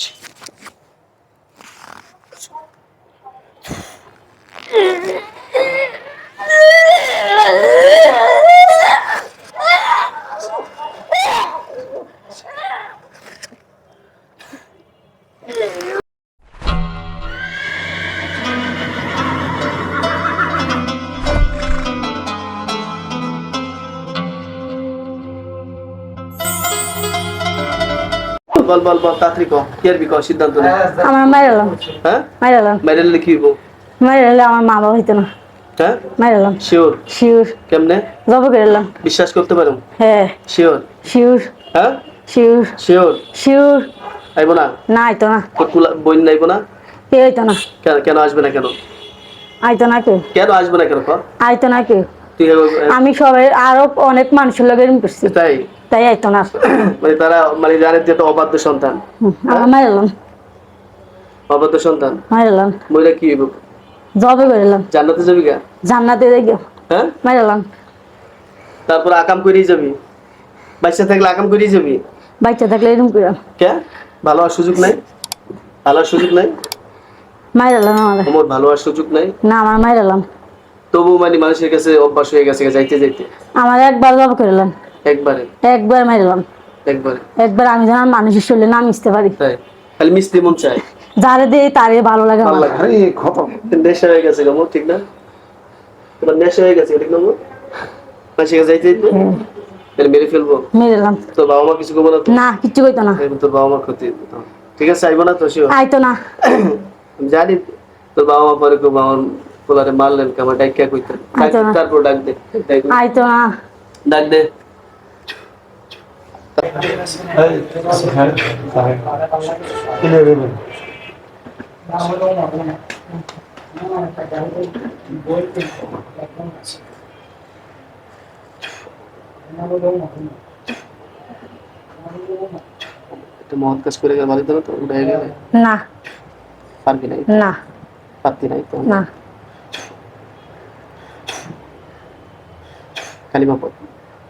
Tchau. বল বল বল তাড়াতাড়ি কর কি আর বিকল সিদ্ধান্ত নে। আমার মাইরালাম হ্যাঁ? মাইরালাম বাইরে লিখি হইব? মাইরালে আমার মা বাবা হইতো না। হ্যাঁ? মাইরালাম শিওর? শিউর কেমনে? জব করলাম বিশ্বাস করতে পারো? হ্যাঁ। শিওর? শিউর হ্যাঁ? Sure sure? শিউর আইব না? না আইতো না। কুলা বই নাইব না? কে আইতো না। কেন কেন আসবে না কেন? আইতো না কে? কেন আসবে না কেন কর? আইতো না কেউ তুই আমি সবাই আরও অনেক মানুষের লগে করছি। তাই? তাই আইতো না। মানে তারা মানে জানে যে এটা অবাধ্য সন্তান। হুম, আমার অবাধ্য সন্তান? মাইরালাম মহিলা কি হইব? জবে করলাম জান্নাতে যাবি গা? জান্নাতে দেখো হ্যাঁ? মাইরালাম তারপর আকাম করেই যাবি? বাচ্চা থাকলে আকাম করেই যাবি? বাচ্চা থাকলে এরম করাম কে? ভালো হওয়ার সুযোগ নাই? ভালো সুযোগ নাই? মাইরালাম আমার আমার ভালো হওয়ার সুযোগ নাই? না আমার মাইরালাম তবু মানে মানুষের কাছে অভ্যাস হয়ে গেছে যাইতে যাইতে। আমার একবার জব করলাম একবারে? একবার মাইরালাম একবারে? একবার আমি যেন মানুষের শরীরে না মিশতে পারি। তাই? খালি মিস্ত্রি মন চায়? যারে দিয়ে তারে ভালো লাগে ভালো আমার। লাগে আরে খতম। নেশা হয়ে গেছে গো ঠিক না? তোমার নেশা হয়ে গেছে ঠিক না মোর? মানুষের কাছে যাইতে হ্যাঁ, তাহলে মেরে ফেলব? মেরেলাম তোর বাবা মা কিছু করব না তো? না কিচ্ছু কইতো না। তোর বাবা মার ক্ষতি ঠিক আছে আইবো না তো শিও আইতো না। জানি তোর বাবা মা পরে কেউ আমার পোলারে মারলেন কেমন ডাইকা আচ্ছা তারপর ডাক দে ডাক দে। আইতো না। ডাক দে। মহৎ কাজ করে গেলে ভালো তো? উঠে গেলে? না। পারবি নাই না। পারতি নাই তো? না। কালিমা পড়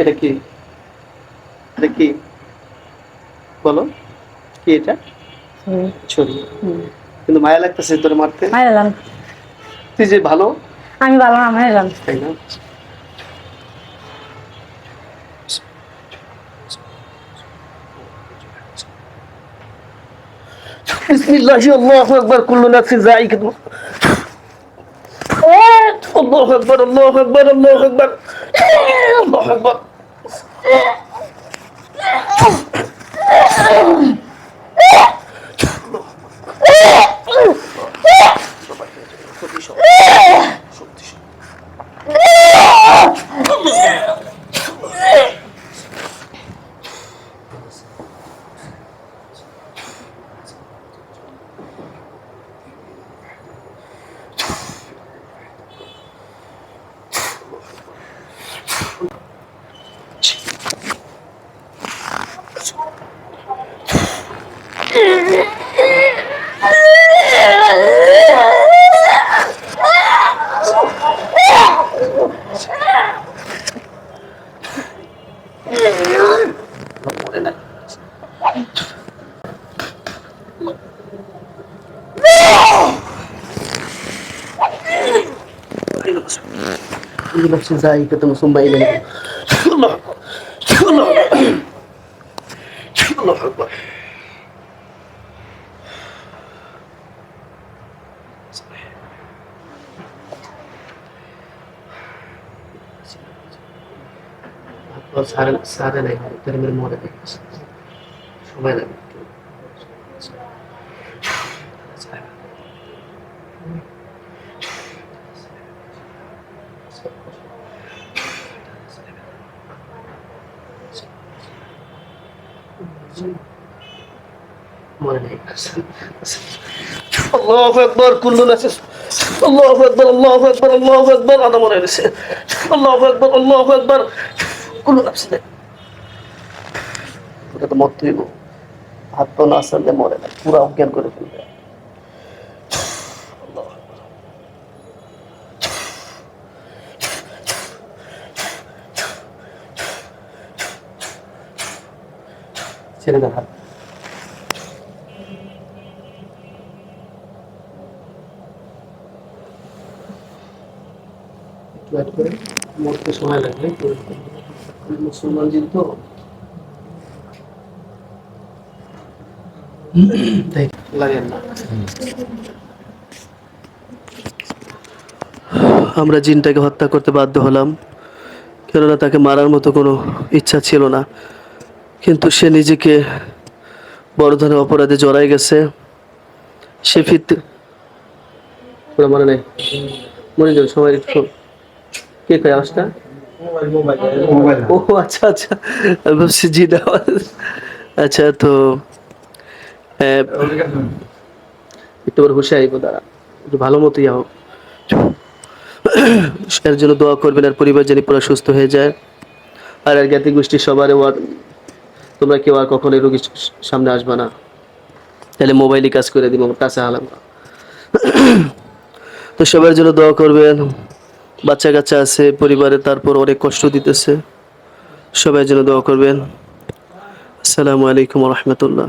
এটা কি? এটা কি? বলো। কি এটা? ছড়ি কিন্তু মায়া লাগতেছে তোর মারতে? মাইরালাম তুই যে ভালো? আমি ভালো না মাইরালাম তাই না? بسم الله الله أكبر كل نفس ذائقة. الله أكبر الله أكبر الله أكبر الله أكبر Hirap siya sa ikatong sumbay na. Allah! Allah! Allah! সারে সারে নাই তেরে মেরে মরে গেছে সময় লাগে মনে নেই আল্লাহু আকবার কুল্লু নাসিস আল্লাহু আকবার আল্লাহু আকবার আল্লাহু আকবার আদা মনে গেছে আল্লাহু আকবার আল্লাহু আকবার কুল্লু নাসিস ওটা তো মত হইব। হাত পা না আসলে মরে না, পুরো অজ্ঞান করে ফেলবে। ছেড়ে দেন হাত। করে, মরতে সময় লাগবে তো। মুসলমান জিন তো। তাই। লাগেন না। আমরা জিনটাকে হত্যা করতে বাধ্য হলাম কেননা তাকে মারার মতো কোনো ইচ্ছা ছিল না। কিন্তু সে নিজেকে বড় ধরনের অপরাধে জড়াই গেছে। সে ফিরতে মনে নেই। মনে যাবে সবাই একটু কে কয় আওয়াজটা? ও আচ্ছা আচ্ছা। ভাবছি জি আচ্ছা তো একটু হুশে আইব দাঁড়া। একটু ভালো মতো ইয়া হোক এর জন্য দোয়া করবেন আর পরিবার যেন পুরো সুস্থ হয়ে যায়। আর আর জ্ঞাতি গোষ্ঠী সবার ওয়ার তোমরা কেউ আর কখনো এই রোগীর সামনে আসবে না। তাহলে মোবাইলই কাজ করে দিব কাছে হালাম তো সবার জন্য দোয়া করবেন। বাচ্চা কাচ্চা আছে, পরিবারে তারপর অনেক কষ্ট দিতেছে। সবাই যেন দোয়া করবেন। আসসালামু আলাইকুম রহমতুল্লাহ।